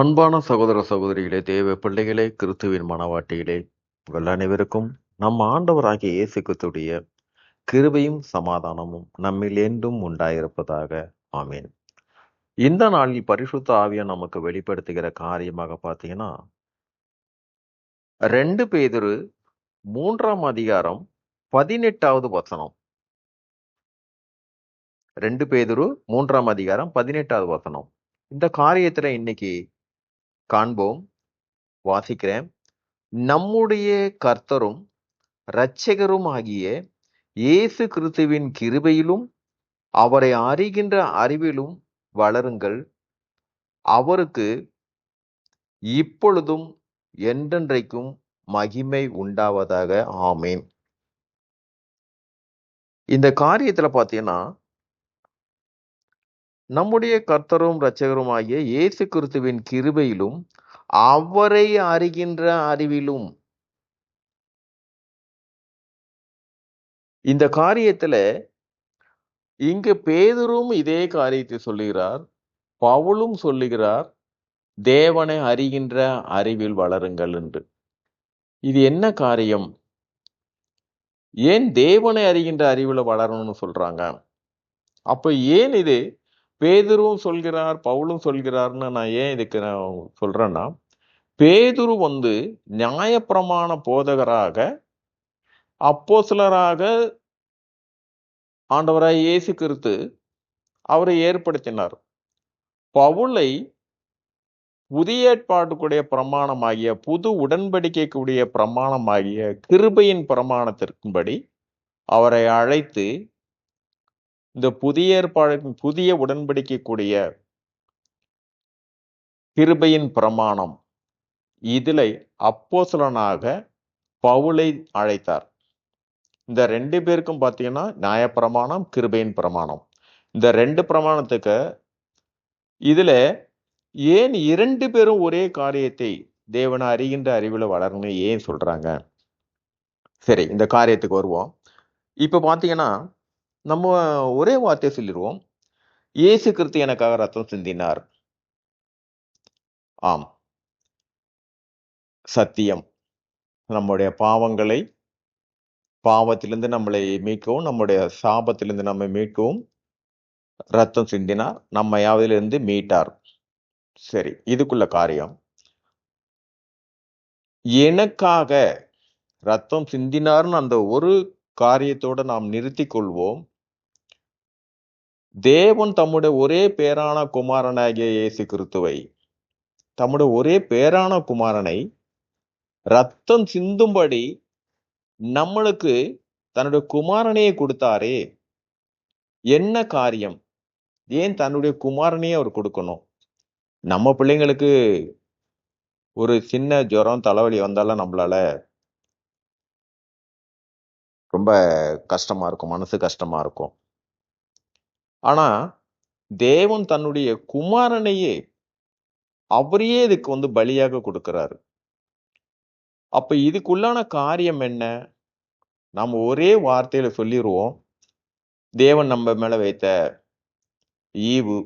அன்பான சகோதர சகோதரிகளே தேவ பிள்ளைகளே கிறிஸ்துவின் மனவாட்டிகளே உங்கள் அனைவருக்கும் நம் ஆண்டவராகிய இயேசு கிறிஸ்துடைய கிருபையும் சமாதானமும் நம்மில் என்றும் உண்டாயிருப்பதாக. ஆமீன். இந்த நாளில் பரிசுத்த ஆவியை நமக்கு வெளிப்படுத்துகிற காரியமாக பார்த்தீங்கன்னா ரெண்டு பேதரு மூன்றாம் அதிகாரம் பதினெட்டாவது வசனம். ரெண்டு பேதுரு மூன்றாம் அதிகாரம் பதினெட்டாவது வசனம். இந்த காரியத்துல இன்னைக்கு காண்போம் வாசிக்கிறேன். நம்முடைய கர்த்தரும் இரட்சகரும் ஆகிய இயேசு கிறிஸ்துவின் கிருபையிலும் அவரை அறிகின்ற அறிவிலும் வளருங்கள். அவருக்கு இப்பொழுதும் என்றென்றைக்கும் மகிமை உண்டாவதாக. ஆமேன். இந்த காரியத்தில் பார்த்தீங்கன்னா நம்முடைய கர்த்தரும் இரட்சகருமாகிய இயேசு கிறிஸ்துவின் கிருபையிலும் அவரை அறிகின்ற அறிவிலும். இந்த காரியத்துல இங்கு பேதரும் இதே காரியத்தை சொல்லுகிறார் பவுலும் சொல்லுகிறார் தேவனை அறிகின்ற அறிவில் வளருங்கள் என்று. இது என்ன காரியம்? ஏன் தேவனை அறிகின்ற அறிவில் வளரணும்னு சொல்றாங்க? அப்போ ஏன் இது பேதுருவும் சொல்கிறார் பவுலும் சொல்கிறார்னு நான் ஏன் இதுக்கு நான் சொல்றேன்னா பேதுரு வந்து நியாயப்பிரமாண போதகராக அப்போ சிலராக ஆண்டவராய் இயேசு கிறிஸ்து அவரை ஏற்படுத்தினார். பவுலை புதிய ஏற்பாட்டுக்குடைய பிரமாணமாகிய புது உடன்படிக்கைக்குடைய பிரமாணமாகிய கிருபையின் பிரமாணத்திற்கும்படி அவரை அழைத்து இந்த புதிய ஏற்பாடு புதிய உடன்படிக்கைக்குரிய கிருபையின் பிரமாணம். இதில் அப்போசலனாக பவுலை அழைத்தார். இந்த ரெண்டு பேருக்கும் பார்த்தீங்கன்னா நியாயப்பிரமாணம் கிருபையின் பிரமாணம். இந்த ரெண்டு பிரமாணத்துக்கு இதில் ஏன் இரண்டு பேரும் ஒரே காரியத்தை தேவனை அறிகின்ற அறிவில் வளரணும் ஏன் சொல்கிறாங்க சரி இந்த காரியத்துக்கு வருவோம். இப்போ பார்த்தீங்கன்னா நம்ம ஒரே வார்த்தையை சொல்லிடுவோம் இயேசு கிறிஸ்து எனக்காக ரத்தம் சிந்தினார். ஆம். சத்தியம். நம்முடைய பாவங்களை பாவத்திலிருந்து நம்மளை மீட்கவும் நம்முடைய சாபத்திலிருந்து நம்மை மீட்கவும் ரத்தம் சிந்தினார். நம்ம யாவதிலிருந்து மீட்டார். சரி இதுக்குள்ள காரியம். எனக்காக ரத்தம் சிந்தினார்னு அந்த ஒரு காரியத்தோட நாம் நிறுத்தி கொள்வோம். தேவன் தம்முடைய ஒரே பேரான குமாரனாகிய இயேசு கிறிஸ்துவை தம்முடைய ஒரே பேரான குமாரனை ரத்தம் சிந்தும்படி நம்மளுக்கு தன்னுடைய குமாரனையே கொடுத்தாரே. என்ன காரியம்? ஏன் தன்னுடைய குமாரனையே அவர் கொடுக்கணும்? நம்ம பிள்ளைங்களுக்கு ஒரு சின்ன ஜுரம் தலைவலி வந்தாலும் நம்மளால ரொம்ப கஷ்டமா இருக்கும் மனசு கஷ்டமா இருக்கும். ஆனா தேவன் தன்னுடைய குமாரனையே அவரையே இதுக்கு வந்து பலியாக கொடுக்கிறாரு. அப்ப இதுக்குள்ளான காரியம் என்ன? நம்ம ஒரே வார்த்தையில சொல்லிடுவோம் தேவன் நம்ம மேல வைத்த ஈவு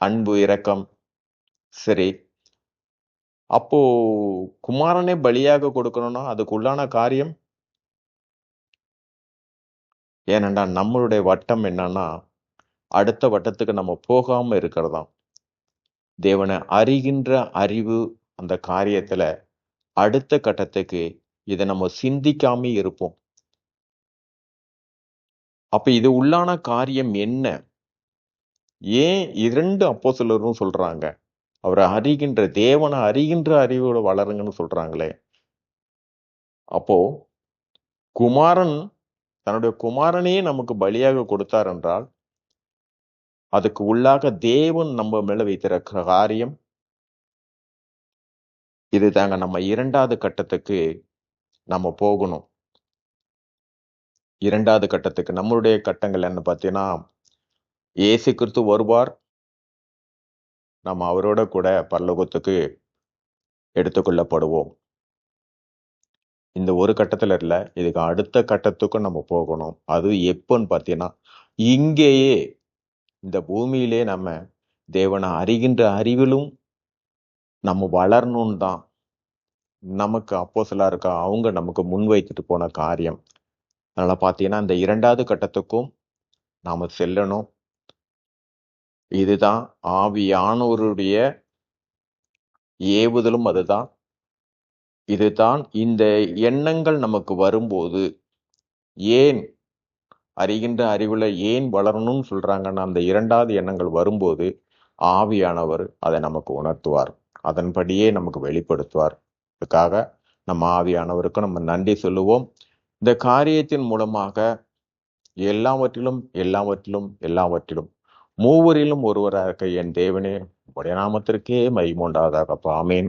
அன்பு இரக்கம் சரி அப்போ குமாரனே பலியாக கொடுக்கணும்னா அதுக்குள்ளான காரியம்? ஏனண்டா நம்மளுடைய வட்டம் என்னன்னா அடுத்த வட்டத்துக்கு நம்ம போகாம இருக்கிறதாம். தேவனை அறிகின்ற அறிவு அந்த காரியத்துல அடுத்த கட்டத்துக்கு இதை நம்ம சிந்திக்காம இருப்போம். அப்ப இது உள்ளான காரியம் என்ன? ஏன் இரண்டு அப்போ சிலரும் சொல்றாங்க அவரை அறிகின்ற தேவனை அறிகின்ற அறிவோட வளருங்கன்னு சொல்றாங்களே. அப்போ குமாரன் தன்னுடைய குமாரனையே நமக்கு பலியாக கொடுத்தார் என்றால் அதுக்கு உள்ளாக தேவன் நம்ம மேல வைத்திருக்கிற காரியம். இது தாங்க நம்ம இரண்டாவது கட்டத்துக்கு நம்ம போகணும். இரண்டாவது கட்டத்துக்கு நம்மளுடைய கட்டங்கள் என்ன பார்த்தீங்கன்னா ஏசு கிறிஸ்து வருவார். நம்ம அவரோட கூட பரலோகத்துக்கு எடுத்துக்கொள்ளப்படுவோம். இந்த ஒரு கட்டத்துல இல்ல இதுக்கு அடுத்த கட்டத்துக்கும் நம்ம போகணும். அது எப்போன்னு பார்த்தீங்கன்னா இங்கேயே இந்த பூமியிலே நம்ம தேவனை அறிகின்ற அறிவிலும் நம்ம வளரணும்னு தான் நமக்கு அப்போசலாக இருக்கா அவங்க நமக்கு முன் வைத்துட்டு போன காரியம். அதனால் பார்த்தீங்கன்னா இந்த இரண்டாவது கட்டத்துக்கும் நாம் செல்லணும். இதுதான் ஆவியானோருடைய ஏவுதலும் அதுதான். இதுதான் இந்த எண்ணங்கள் நமக்கு வரும்போது ஏன் அறிகின்ற அறிவுல ஏன் வளரணும்னு சொல்றாங்கன்னா அந்த இரண்டாவது எண்ணங்கள் வரும்போது ஆவியானவர் அதை நமக்கு உணர்த்துவார். அதன்படியே நமக்கு வெளிப்படுத்துவார். இதுக்காக நம்ம ஆவியானவருக்கு நம்ம நன்றி சொல்லுவோம். இந்த காரியத்தின் மூலமாக எல்லாவற்றிலும் எல்லாவற்றிலும் எல்லாவற்றிலும் மூவரிலும் ஒருவராக இருக்க என் தேவனே உடைய நாமத்திற்கே மகிமுண்டாதாக பாமேன்